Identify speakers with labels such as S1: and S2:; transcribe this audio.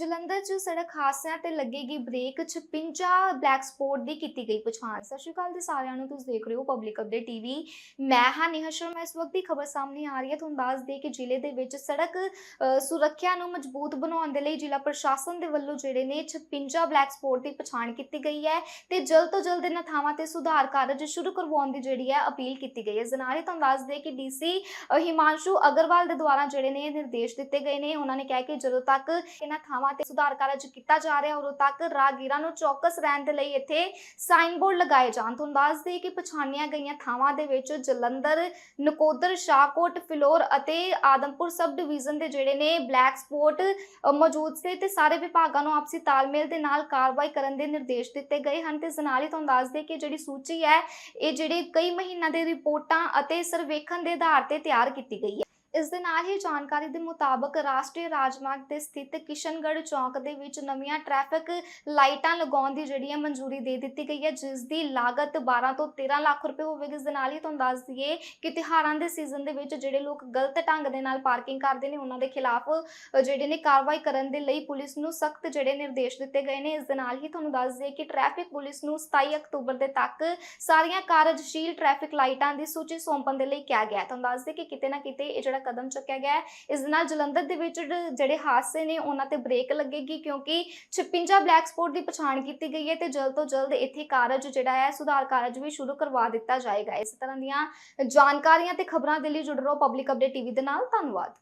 S1: ਜਲੰਧਰ 'ਚ ਸੜਕ ਹਾਦਸਿਆਂ ਤੇ ਲੱਗੇਗੀ ਬ੍ਰੇਕ 56 ਬਲੈਕ ਸਪੌਟ ਦੀ ਕੀਤੀ ਗਈ ਪਛਾਣ ਸਤਿ ਸ਼੍ਰੀ ਅਕਾਲ ਤੇ ਸਾਰਿਆਂ ਨੂੰ, ਤੁਸੀਂ ਦੇਖ ਰਹੇ ਹੋ ਪਬਲਿਕ ਅਪਡੇਟ ਟੀਵੀ ਮੈਂ ਹਾਂ ਨੇਹਾ ਸ਼ਰਮਾ, ਇਸ ਵਕਤ ਦੀ ਖਬਰ ਸਾਹਮਣੇ ਆ ਰਹੀ ਹੈ। ਤੁਹਾਨੂੰ ਦੱਸ ਦੇ ਕਿ ਜ਼ਿਲ੍ਹੇ ਦੇ ਵਿੱਚ ਸੜਕ ਸੁਰੱਖਿਆ ਨੂੰ ਮਜ਼ਬੂਤ ਬਣਾਉਣ ਦੇ ਲਈ ਜ਼ਿਲ੍ਹਾ ਪ੍ਰਸ਼ਾਸਨ ਦੇ ਵੱਲੋਂ ਜਿਹੜੇ ਨੇ 56 ਬਲੈਕ ਸਪੌਟ ਦੀ ਪਛਾਣ ਕੀਤੀ ਗਈ ਹੈ ਤੇ ਜਲਦ ਤੋਂ ਜਲਦ ਇਹਨਾਂ ਥਾਵਾਂ ਤੇ ਸੁਧਾਰ ਕਾਰਜ ਸ਼ੁਰੂ ਕਰਵਾਉਣ ਦੀ ਜਿਹੜੀ ਹੈ ਅਪੀਲ ਕੀਤੀ ਗਈ ਹੈ। ਇਸ ਤੁਹਾਨੂੰ ਦੱਸ ਦੇ ਕਿ ਡੀਸੀ ਹਿਮਾਂਸ਼ੂ ਅਗਰਵਾਲ ਦੇ ਦੁਆਰਾ ਜਿਹੜੇ ਨੇ ਨਿਰਦੇਸ਼ ਦਿੱਤੇ ਗਏ ਨੇ। ਉਹਨਾਂ ਨੇ ਕਿਹਾ ਕਿ ਜਦੋਂ ਤੱਕ ਇਹਨਾਂ ਥਾਵਾਂ ਤੇ ਸੁਧਾਰ ਕਾਰਜ ਕੀਤਾ ਜਾ ਰਿਹਾ, ਉਦੋਂ ਤੱਕ ਰਾਹਗੀਰਾਂ ਨੂੰ ਚੌਕਸ ਰਹਿਣ ਦੇ ਲਈ ਇੱਥੇ ਸਾਈਨ ਬੋਰਡ ਲਗਾਏ ਜਾਣ। ਤੁਹਾਨੂੰ ਦੱਸ ਦੇ ਕਿ ਪਛਾਣੀਆਂ ਗਈਆਂ ਥਾਵਾਂ ਦੇ ਵਿੱਚ ਜਲੰਧਰ, ਨਕੋਦਰ, ਸ਼ਾਹਕੋਟ, ਫਿਲੌਰ ਅਤੇ ਆਦਮਪੁਰ ਸਬ ਡਿਵੀਜ਼ਨ ਦੇ ਜਿਹੜੇ ਨੇ ਬਲੈਕ ਸਪੌਟ ਮੌਜੂਦ ਸੀ ਤੇ ਸਾਰੇ ਵਿਭਾਗਾਂ ਨੂੰ ਆਪਸੀ ਤਾਲਮੇਲ ਦੇ ਨਾਲ ਕਾਰਵਾਈ ਕਰਨ ਦੇ ਨਿਰਦੇਸ਼ ਦਿੱਤੇ ਗਏ ਹਨ ਤੇ ਇਸ ਨਾਲ ਹੀ ਤੁਹਾਨੂੰ ਦੱਸ ਦੇ ਕਿ ਜਿਹੜੀ ਸੂਚੀ ਹੈ, ਇਹ ਜਿਹੜੇ ਕਈ ਮਹੀਨਾ ਦੇ ਰਿਪੋਰਟਾਂ ਅਤੇ ਸਰਵੇਖਣ ਦੇ ਆਧਾਰ ਤੇ ਤਿਆਰ ਕੀਤੀ ਗਈ ਹੈ। ਇਸ ਦੇ ਨਾਲ ਹੀ ਜਾਣਕਾਰੀ ਦੇ ਮੁਤਾਬਕ ਰਾਸ਼ਟਰੀ ਰਾਜਮਾਰਗ ਤੇ ਸਥਿਤ ਕਿਸ਼ਨਗੜ੍ਹ ਚੌਕ ਦੇ ਵਿੱਚ ਨਵੀਆਂ ਟ੍ਰੈਫਿਕ ਲਾਈਟਾਂ ਲਗਾਉਣ ਦੀ ਜਿਹੜੀ ਹੈ ਮਨਜ਼ੂਰੀ ਦੇ ਦਿੱਤੀ ਗਈ ਹੈ, ਜਿਸ ਦੀ ਲਾਗਤ 12 ਤੋਂ 13 ਲੱਖ ਰੁਪਏ ਹੋਵੇਗੀ। ਇਸ ਦੇ ਨਾਲ ਹੀ ਤੁਹਾਨੂੰ ਦੱਸ ਦਈਏ ਕਿ ਤਿਉਹਾਰਾਂ ਦੇ ਸੀਜ਼ਨ ਦੇ ਵਿੱਚ ਜਿਹੜੇ ਲੋਕ ਗਲਤ ਢੰਗ ਦੇ ਨਾਲ ਪਾਰਕਿੰਗ ਕਰਦੇ ਨੇ, ਉਹਨਾਂ ਦੇ ਖਿਲਾਫ ਜਿਹੜੇ ਨੇ ਕਾਰਵਾਈ ਕਰਨ ਦੇ ਲਈ ਪੁਲਿਸ ਨੂੰ ਸਖਤ ਜਿਹੜੇ ਨਿਰਦੇਸ਼ ਦਿੱਤੇ ਗਏ ਨੇ। ਇਸ ਦੇ ਨਾਲ ਹੀ ਤੁਹਾਨੂੰ ਦੱਸ ਦਈਏ ਕਿ ਟ੍ਰੈਫਿਕ ਪੁਲਿਸ ਨੂੰ 27 ਅਕਤੂਬਰ ਦੇ ਤੱਕ ਸਾਰੀਆਂ ਕਾਰਜਸ਼ੀਲ ਟ੍ਰੈਫਿਕ ਲਾਈਟਾਂ ਦੀ ਸੂਚੀ ਸੌਂਪਣ ਦੇ ਲਈ ਕਿਹਾ ਗਿਆ ਤੁਹਾਨੂੰ ਦੱਸ ਦਈਏ ਕਿ ਕਿਤੇ ਨਾ ਕਿਤੇ ਇਹ ਜਿਹੜਾ ਕਦਮ ਚੁੱਕਿਆ ਗਿਆ ਹੈ। ਇਸ ਦੇ ਨਾਲ ਜਲੰਧਰ ਦੇ ਵਿੱਚ ਜਿਹੜੇ ਹਾਦਸੇ ਨੇ, ਉਹਨਾਂ ਤੇ ਬ੍ਰੇਕ ਲੱਗੇਗੀ ਕਿਉਂਕਿ 56 ਬਲੈਕ ਸਪੌਟ ਦੀ ਪਛਾਣ ਕੀਤੀ ਗਈ ਹੈ ਤੇ ਜਲਦ ਤੋਂ ਜਲਦ ਇੱਥੇ ਕਾਰਜ ਜਿਹੜਾ ਹੈ, ਸੁਧਾਰ ਕਾਰਜ ਵੀ ਸ਼ੁਰੂ ਕਰਵਾ ਦਿੱਤਾ ਜਾਏਗਾ। ਇਸ ਤਰ੍ਹਾਂ ਦੀਆਂ ਜਾਣਕਾਰੀਆਂ ਤੇ ਖਬਰਾਂ ਦੇ ਲਈ ਜੁੜ ਰਹੋ ਪਬਲਿਕ ਅਪਡੇਟ ਟੀਵੀ ਦੇ ਨਾਲ। ਧੰਨਵਾਦ।